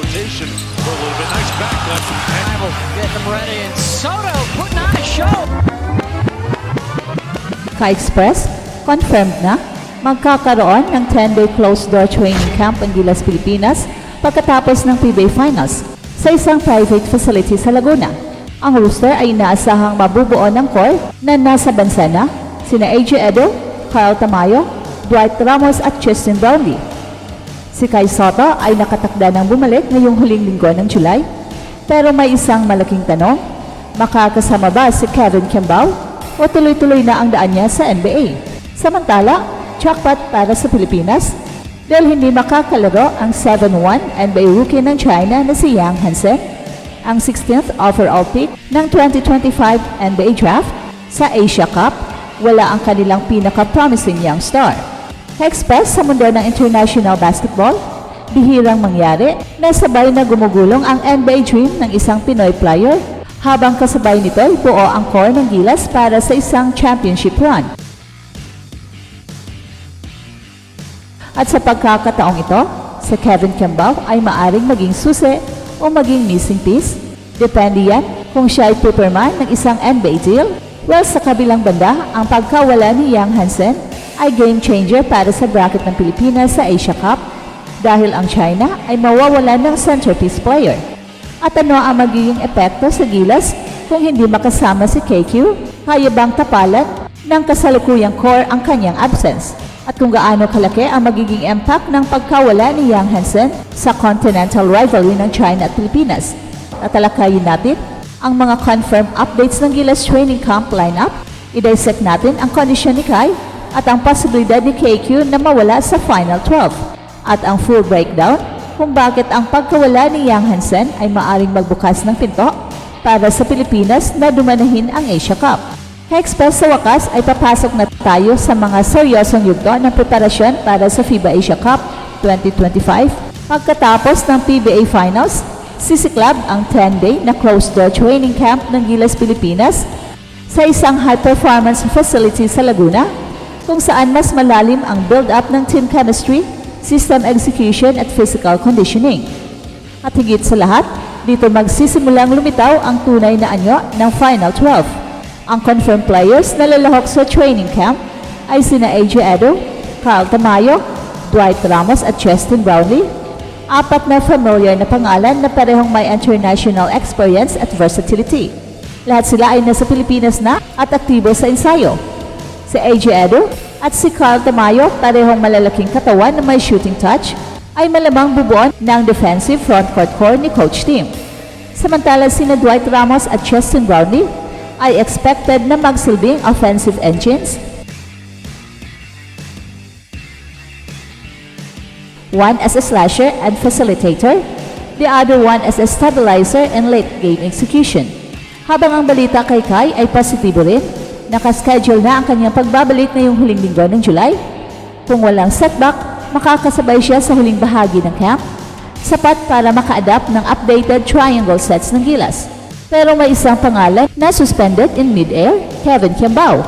rotation for a little bit. Nice backup from Campbell. Get them ready, and Soto putting on a show. Ka-Express, confirmed na magkakaroon ng 10-day closed-door training camp ang Gilas, Pilipinas pagkatapos ng PBA Finals sa isang private facility sa Laguna. Ang rooster ay inaasahang mabubuo ng core na nasa bansa na sina AJ Edo, Carl Tamayo, Dwight Ramos at Justin Brownlee. Si Kai Soto ay nakatakda ng bumalik ngayong huling linggo ng July. Pero may isang malaking tanong, makakasama ba si Kevin Kimball o tuloy-tuloy na ang daan niya sa NBA? Samantala, jackpot para sa Pilipinas dahil hindi makakalaro ang 7-1 NBA rookie ng China na si Yang Hansen, ang 16th overall pick ng 2025 NBA draft sa Asia Cup, wala ang kanilang pinaka-promising young star. Express sa mundo ng international basketball, bihirang mangyari na sabay na gumugulong ang NBA dream ng isang Pinoy player habang kasabay nito ay buo ang core ng Gilas para sa isang championship run. At sa pagkakataong ito, si Kevin Kimball ay maaring maging susi o maging missing piece. Depende yan kung siya ay superman ng isang NBA deal. Well, sa kabilang banda, ang pagkawala ni Yang Hansen ay game changer para sa bracket ng Pilipinas sa Asia Cup dahil ang China ay mawawala ng centerpiece player. At ano ang magiging epekto sa Gilas kung hindi makasama si KQ? Kaya bang tapalan ng kasalukuyang core ang kanyang absence? At kung gaano kalaki ang magiging impact ng pagkawala ni Yang Hansen sa continental rivalry ng China at Pilipinas? Tatalakayin natin ang mga confirmed updates ng Gilas training camp lineup, i-dissect natin ang kondisyon ni Kai at ang posibilidad ni KQ na mawala sa Final 12 at ang full breakdown kung bakit ang pagkawala ni Yang Hansen ay maaring magbukas ng pinto para sa Pilipinas na dumanahin ang Asia Cup. Express sa wakas ay papasok na tayo sa mga seryosong yugto ng preparasyon para sa FIBA Asia Cup 2025 pagkatapos ng PBA Finals sisiklab ang 10-day na closed-door training camp ng Gilas Pilipinas sa isang high-performance facility sa Laguna kung saan mas malalim ang build-up ng team chemistry, system execution at physical conditioning. At higit sa lahat, dito magsisimulang lumitaw ang tunay na anyo ng Final 12. Ang confirmed players na lalahok sa training camp ay sina AJ Edo, Carl Tamayo, Dwight Ramos at Justin Brownlee, apat na familiar na pangalan na parehong may international experience at versatility. Lahat sila ay nasa Pilipinas na at aktibo sa ensayo. Si AJ Edo at si Carl Tamayo, parehong malalaking katawan na may shooting touch, ay malamang bubuon ng defensive frontcourt core ni Coach Tim. Samantala sina Dwight Ramos at Justin Brownlee ay expected na magsilbing offensive engines one as a slasher and facilitator, the other one as a stabilizer and late game execution. Habang ang balita kay Kai ay positibo rin, nakaschedule na ang kanyang pagbabalik ngayong huling linggo ng July. Kung walang setback, makakasabay siya sa huling bahagi ng camp, sapat para maka-adapt ng updated triangle sets ng Gilas. Pero may isang pangalan na suspended in mid-air, Kevin Kiambao.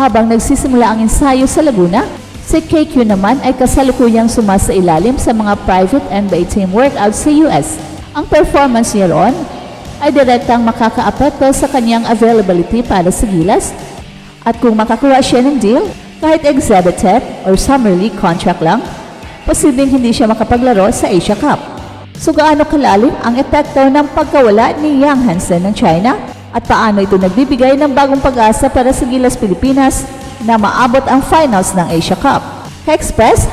Habang nagsisimula ang ensayo sa Laguna, Si KQ naman ay kasalukuyang sumasa ilalim sa mga private NBA team workouts sa US. Ang performance niya roon ay direktang makakaapekto sa kanyang availability para sa Gilas at kung makakuha siya ng deal, kahit exhibited or summer league contract lang, posibleng hindi siya makapaglaro sa Asia Cup. So gaano kalalim ang epekto ng pagkawala ni Yang Hansen ng China at paano ito nagbibigay ng bagong pag-asa para sa Gilas Pilipinas na maabot ang finals ng Asia Cup. Express,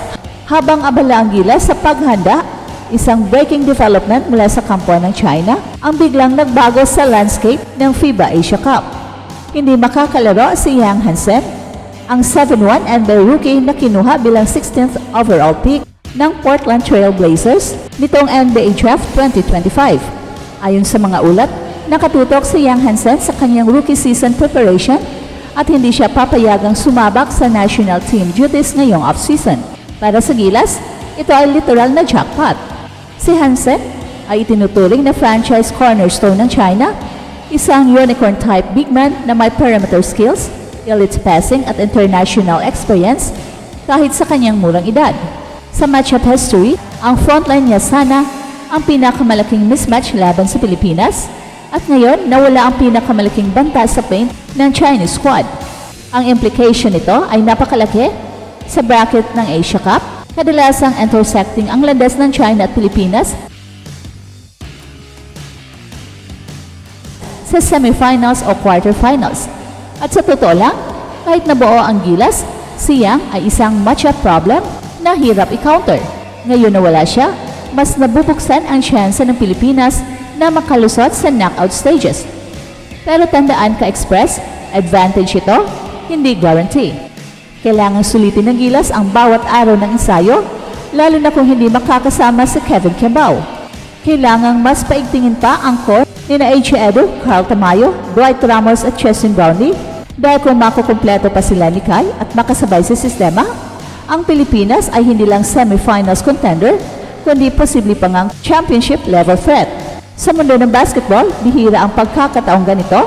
habang abala ang Gilas sa paghanda, isang breaking development mula sa kampo ng China ang biglang nagbago sa landscape ng FIBA Asia Cup. Hindi makakalaro si Yang Hansen, ang 7-1 NBA rookie na kinuha bilang 16th overall pick ng Portland Trail Blazers nitong NBA Draft 2025. Ayon sa mga ulat, nakatutok si Yang Hansen sa kanyang rookie season preparation at hindi siya papayagang sumabak sa national team duties ngayong off-season. Para sa Gilas, ito ay literal na jackpot. Si Hansen ay itinuturing na franchise cornerstone ng China, isang unicorn-type big man na may perimeter skills, elite passing at international experience kahit sa kanyang murang edad. Sa matchup history, ang frontline niya sana ang pinakamalaking mismatch laban sa Pilipinas at ngayon nawala ang pinakamalaking banta sa paint ng Chinese squad. Ang implication nito ay napakalaki sa bracket ng Asia Cup, kadalasang intersecting ang landas ng China at Pilipinas sa semifinals o quarterfinals. At sa totoo lang, kahit nabuo ang gilas, si Yang ay isang matchup problem na hirap i-counter. Ngayon na wala siya, mas nabubuksan ang tsansa ng Pilipinas na makalusot sa knockout stages. Pero tandaan ka-express, advantage ito, hindi guarantee. Kailangan sulitin ng gilas ang bawat araw ng ensayo, lalo na kung hindi makakasama si Kevin Kimbao. Kailangang mas paigtingin pa ang core ni na H. Edo, Carl Tamayo, Dwight Ramos at Chesson Brownlee dahil kung makukumpleto pa sila ni Kai at makasabay sa sistema, ang Pilipinas ay hindi lang semifinals contender, kundi posible pa ngang championship level threat. Sa mundo ng basketball, bihira ang pagkakataong ganito.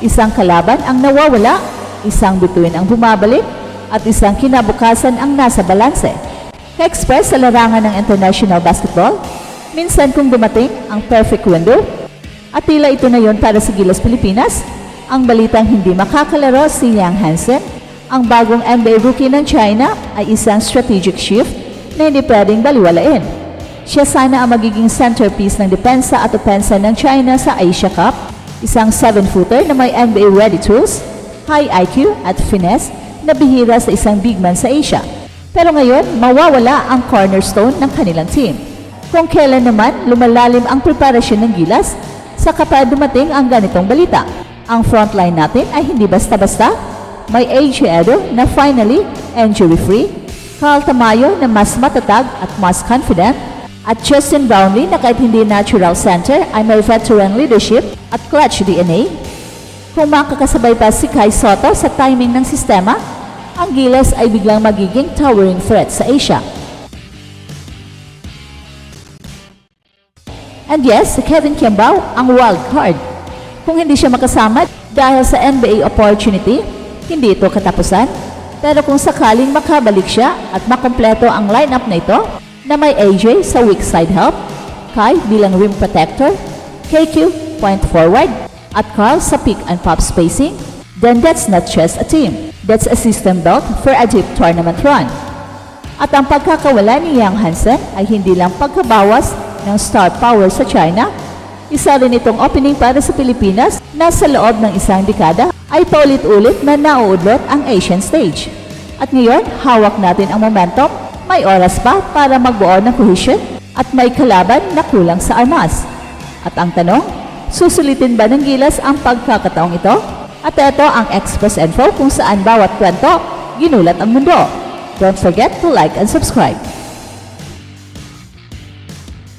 Isang kalaban ang nawawala, isang bituin ang bumabalik, at isang kinabukasan ang nasa balanse. Ka-express sa larangan ng international basketball, minsan kung dumating ang perfect window, at tila ito na yon para sa Gilas Pilipinas, ang balitang hindi makakalaro si Yang Hansen, ang bagong NBA rookie ng China ay isang strategic shift na hindi pwedeng baliwalain. Siya sana ang magiging centerpiece ng depensa at opensa ng China sa Asia Cup, isang 7-footer na may NBA ready tools, high IQ at finesse na bihira sa isang big man sa Asia. Pero ngayon, mawawala ang cornerstone ng kanilang team. Kung kailan naman lumalalim ang preparasyon ng gilas, saka pa dumating ang ganitong balita. Ang frontline natin ay hindi basta-basta. May AJ Edo na finally injury-free, Carl Tamayo na mas matatag at mas confident, at Justin Brownlee na kahit hindi natural center ay may veteran leadership at clutch DNA. Kung makakasabay pa si Kai Soto sa timing ng sistema, ang Gilas ay biglang magiging towering threat sa Asia. And yes, si Kevin Kiambao ang wild card. Kung hindi siya makasama dahil sa NBA opportunity, hindi ito katapusan. Pero kung sakaling makabalik siya at makompleto ang lineup na ito, na may AJ sa weak side help, Kai bilang rim protector, KQ point forward, at Carl sa pick and pop spacing, then that's not just a team. That's a system built for a deep tournament run. At ang pagkakawala ni Yang Hansen ay hindi lang pagkabawas ng star power sa China, isa rin itong opening para sa Pilipinas na sa loob ng isang dekada ay paulit-ulit na nauudlot ang Asian stage. At ngayon, hawak natin ang momentum, may oras pa para magbuo ng cohesion at may kalaban na kulang sa armas. At ang tanong, susulitin ba ng gilas ang pagkakataong ito? At ito ang Express Info kung saan bawat kwento, ginulat ang mundo. Don't forget to like and subscribe.